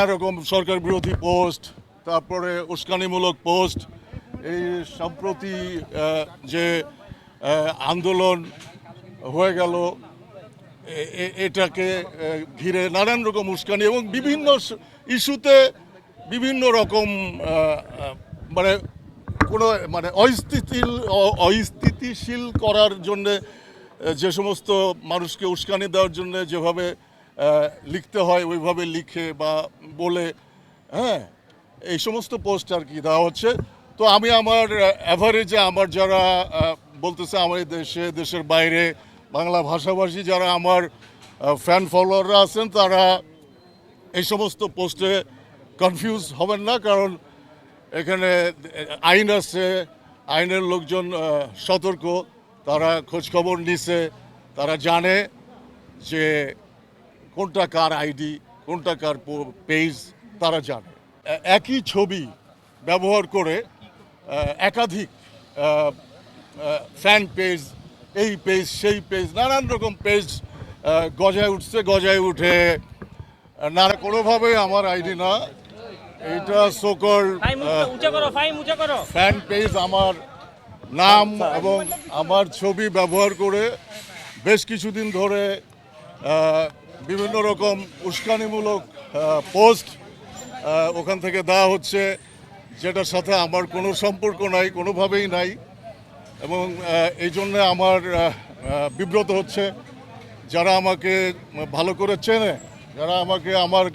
এরকম সরকার বিরোধী পোস্ট তারপরে উস্কানিমূলক পোস্ট এই সম্প্রতি যে আন্দোলন হয়ে গেল এটাকে ঘিরে নানান রকম উস্কানি এবং বিভিন্ন ইস্যুতে বিভিন্ন রকম মানে কোনো মানে অস্থিতিশীল অস্থিতিশীল করার জন্যে যে সমস্ত মানুষকে উস্কানি দেওয়ার জন্য যেভাবে লিখতে হয়, ওইভাবে লিখে বা বলে হ্যাঁ এই সমস্ত পোস্ট আর কি দেওয়া হচ্ছে। তো আমি আমার অ্যাভারেজে আমার যারা বলতেছে আমার দেশে, দেশের বাইরে, বাংলা ভাষাভাষী যারা আমার ফ্যান ফলোয়াররা আছেন, তারা এই সমস্ত পোস্টে কনফিউজ হবেন না, কারণ এখানে আইন আছে, আইনের লোকজন সতর্ক, তারা খোঁজখবর নিছে, তারা জানে যে কোনটা কার আইডি কোনটা কার পেজ তারা জানে। একই ছবি ব্যবহার করে একাধিক ফ্যান পেজ এই পেজ সেই পেজ নানান রকম পেজ গজায় উঠছে গজায় উঠে না কোনোভাবে আমার আইডি না। এটা সোকল ফ্যান পেজ আমার নাম এবং আমার ছবি ব্যবহার করে বেশ কিছুদিন ধরে বিভিন্ন রকম উস্কানিমূলক পোস্ট ওখান থেকে দেওয়া হচ্ছে, যেটার সাথে আমার কোনো সম্পর্ক নাই, কোনোভাবেই নাই, এবং এই জন্য আমার বিব্রত হচ্ছে। যারা আমাকে ভালো করে চেনে, যারা আমাকে আমার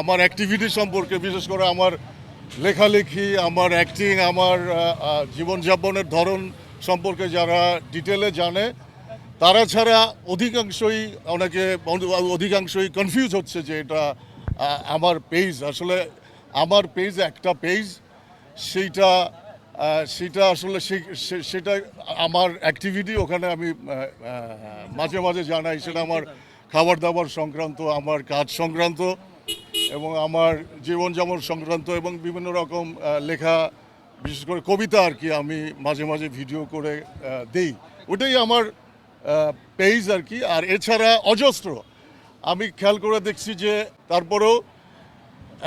আমার অ্যাক্টিভিটি সম্পর্কে, বিশেষ করে আমার লেখালেখি, আমার অ্যাক্টিং আমার জীবনযাপনের ধরন সম্পর্কে যারা ডিটেলে জানে তারা ছাড়া অধিকাংশই অনেকে অধিকাংশই কনফিউজ হচ্ছে যে এটা আমার পেজ আসলে আমার পেজ একটা পেজ সেইটা সেটা আসলে সেটা আমার অ্যাক্টিভিটি ওখানে আমি মাঝে মাঝে জানাই। সেটা আমার খাবার দাবার সংক্রান্ত, আমার কাজ সংক্রান্ত এবং আমার জীবনযাপন সংক্রান্ত এবং বিভিন্ন রকম লেখা, বিশেষ করে কবিতা আর কি আমি মাঝে মাঝে ভিডিও করে দেই। ওটাই আমার পেজ আর কি আর এছাড়া অজস্র। আমি খেয়াল করে দেখছি যে তারপরেও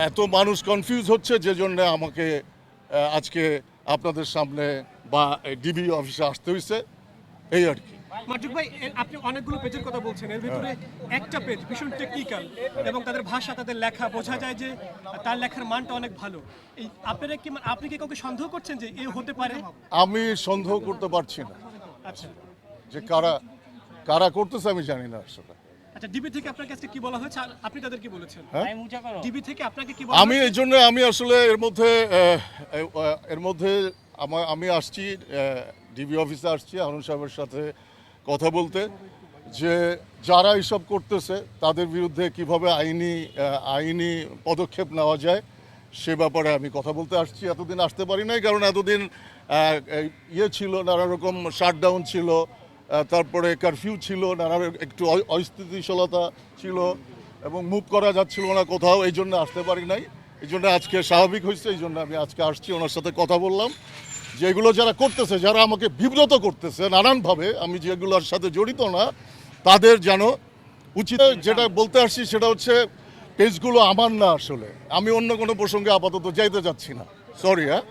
এত মানুষ কনফিউজ হচ্ছে যে জন্য আমাকে আজকে আপনাদের সামনে বা ডিবি অফিসে আসতে হয়েছে এই আর কি। মাটুক ভাই আপনি অনেকগুলো পেজের কথা বলছেন। এর ভিতরে একটা পেজ ভীষণ টেকনিক্যাল এবং তাদের ভাষা তাদের লেখা বোঝা যায় যে তার লেখার মানটা অনেক ভালো। এই আপনারা কি আপনি কি কাউকে সন্দেহ করছেন যে এ হতে পারে? আমি সন্দেহ করতে পারছি না। আচ্ছা। যে কারা কারা করতেছে আমি জানি না আসলে। আচ্ছা ডিবি থেকে আপনার কাছে কি বলা হয়েছে? আপনি তাদের কি বলেছেন ফাইম উঁচা করো। ডিবি থেকে আপনাকে কি আমি এই জন্য আমি আসলে এর মধ্যে এর মধ্যে আমার আমি আসছি ডিবি অফিসে আসছি আনন্দ সাহেবের সাথে কথা বলতে যে যারা এইসব করতেছে তাদের বিরুদ্ধে কীভাবে আইনি আইনি পদক্ষেপ নেওয়া যায় সে ব্যাপারে আমি কথা বলতে আসছি। এতদিন আসতে পারি নাই কারণ এতদিন ইয়ে ছিল নানা রকম শাটডাউন ছিল তারপরে কারফিউ ছিল নানা একটু অস্থিতিশীলতা ছিল এবং মুভ করা যাচ্ছিল না কোথাও, এই জন্য আসতে পারি নাই। এই জন্য আজকে স্বাভাবিক হয়েছে, এই জন্য আমি আজকে আসছি, ওনার সাথে কথা বললাম। যে এগুলো যারা করতেছে, যারা আমাকে বিব্রত করতেছে নানানভাবে, আমি যেগুলোর সাথে জড়িত না, তাদের যেন উচিত যেটা বলতে আসছি সেটা হচ্ছে, পেজগুলো আমার না আসলে। আমি অন্য কোনো প্রসঙ্গে আপাতত যাইতে যাচ্ছি না। সরি হ্যাঁ?